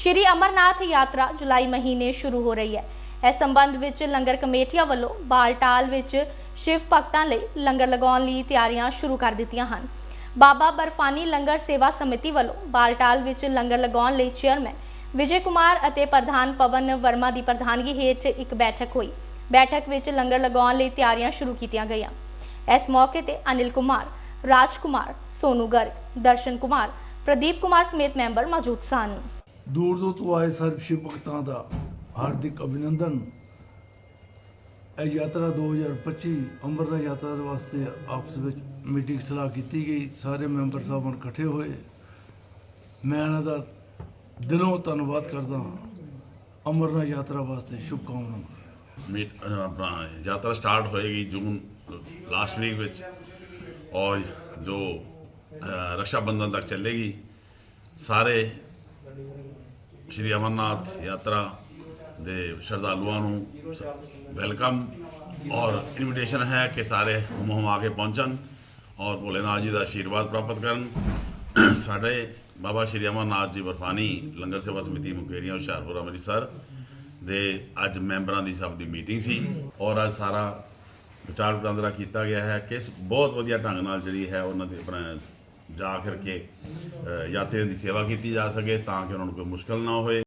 ਸ਼੍ਰੀ ਅਮਰਨਾਥ ਯਾਤਰਾ ਜੁਲਾਈ ਮਹੀਨੇ ਸ਼ੁਰੂ ਹੋ ਰਹੀ ਹੈ। ਇਸ ਸੰਬੰਧ ਵਿੱਚ ਲੰਗਰ ਕਮੇਟੀਆਂ ਵੱਲੋਂ ਬਾਲਟਾਲ ਵਿੱਚ ਸ਼ਿਵ ਭਗਤਾਂ ਲਈ ਲੰਗਰ ਲਗਾਉਣ ਲਈ ਤਿਆਰੀਆਂ ਸ਼ੁਰੂ ਕਰ ਦਿੱਤੀਆਂ ਹਨ। ਬਾਬਾ ਬਰਫਾਨੀ ਲੰਗਰ ਸੇਵਾ ਸਮਿਤੀ ਵੱਲੋਂ ਬਾਲਟਾਲ ਵਿੱਚ ਲੰਗਰ ਲਗਾਉਣ ਲਈ ਚੇਅਰਮੈਨ ਵਿਜੇ ਕੁਮਾਰ ਅਤੇ ਪ੍ਰਧਾਨ ਪਵਨ ਵਰਮਾ ਦੀ ਪ੍ਰਧਾਨਗੀ ਹੇਠ ਇੱਕ ਬੈਠਕ ਹੋਈ। ਬੈਠਕ ਵਿੱਚ ਲੰਗਰ ਲਗਾਉਣ ਲਈ ਤਿਆਰੀਆਂ ਸ਼ੁਰੂ ਕੀਤੀਆਂ ਗਈਆਂ। ਇਸ ਮੌਕੇ ਤੇ ਅਨਿਲ ਕੁਮਾਰ, ਰਾਜ ਕੁਮਾਰ, ਸੋਨੂ ਗਰਗ, ਦਰਸ਼ਨ ਕੁਮਾਰ, ਪ੍ਰਦੀਪ ਕੁਮਾਰ ਸਮੇਤ ਮੈਂਬਰ ਮੌਜੂਦ ਸਨ। ਦੂਰ ਦੂਰ ਤੋਂ ਆਏ ਸਰਬ ਸ਼ਿਵ ਭਗਤਾਂ ਦਾ ਹਾਰਦਿਕ ਅਭਿਨੰਦਨ। ਇਹ ਯਾਤਰਾ 2025 ਅਮਰਨਾਥ ਯਾਤਰਾ ਦੇ ਵਾਸਤੇ ਆਪਸ ਵਿੱਚ ਮੀਟਿੰਗ ਸਲਾਹ ਕੀਤੀ ਗਈ। ਸਾਰੇ ਮੈਂਬਰ ਸਾਹਿਬਾਨ ਇਕੱਠੇ ਹੋਏ। ਮੈਂ ਇਹਨਾਂ ਦਾ ਦਿਲੋਂ ਧੰਨਵਾਦ ਕਰਦਾ ਹਾਂ। ਅਮਰਨਾਥ ਯਾਤਰਾ ਵਾਸਤੇ ਸ਼ੁਭਕਾਮਨਾਵਾਂ। ਮੀਟ ਆਪਣਾ ਯਾਤਰਾ ਸਟਾਰਟ ਹੋਏਗੀ ਜੂਨ ਲਾਸਟ ਵੀਕ ਵਿੱਚ ਔਰ ਜੋ ਅਹ, ਰਕਸ਼ਾ ਬੰਧਨ ਤੱਕ ਚੱਲੇਗੀ। ਸਾਰੇ ਸ਼੍ਰੀ ਅਮਰਨਾਥ ਯਾਤਰਾ ਦੇ ਸ਼ਰਧਾਲੂਆਂ ਨੂੰ ਵੈਲਕਮ ਔਰ ਇਨਵੀਟੇਸ਼ਨ ਹੈ ਕਿ ਸਾਰੇ ਹੁਮ ਆ ਕੇ ਪਹੁੰਚਣ ਔਰ ਭੋਲੇਨਾਥ ਜੀ ਦਾ ਆਸ਼ੀਰਵਾਦ ਪ੍ਰਾਪਤ ਕਰਨ। ਸਾਡੇ ਬਾਬਾ ਸ਼੍ਰੀ ਅਮਰਨਾਥ ਜੀ ਬਰਫਾਨੀ ਲੰਗਰ ਸੇਵਾ ਸਮਿਤੀ ਮੁਕੇਰੀਆਂ, ਹੁਸ਼ਿਆਰਪੁਰ, ਅੰਮ੍ਰਿਤਸਰ ਦੇ ਅੱਜ ਮੈਂਬਰਾਂ ਦੀ ਸਭ ਦੀ ਮੀਟਿੰਗ ਸੀ ਔਰ ਅੱਜ ਸਾਰਾ ਵਿਚਾਰ ਵਟਾਂਦਰਾ ਕੀਤਾ ਗਿਆ ਹੈ। ਕਿਸ ਬਹੁਤ ਵਧੀਆ ਢੰਗ ਨਾਲ ਜਿਹੜੀ ਹੈ ਉਹਨਾਂ ਦੀ ਆਪਣਾ ਜਾ ਕਰਕੇ ਯਾਤਰੀਆਂ ਦੀ ਸੇਵਾ ਕੀਤੀ ਜਾ ਸਕੇ ਤਾਂ ਕਿ ਉਹਨਾਂ ਨੂੰ ਕੋਈ ਮੁਸ਼ਕਲ ਨਾ ਹੋਏ।